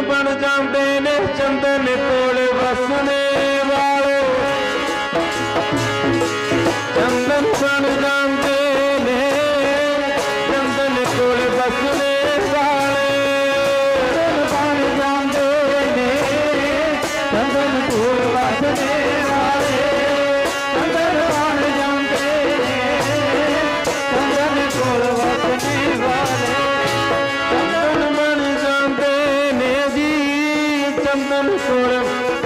ਬਣ ਜਾਂਦੇ ਨੇ ਚੰਦਨ ਕੋਲ ਵਸਣੇ ਚੰਦਨ ਬਣ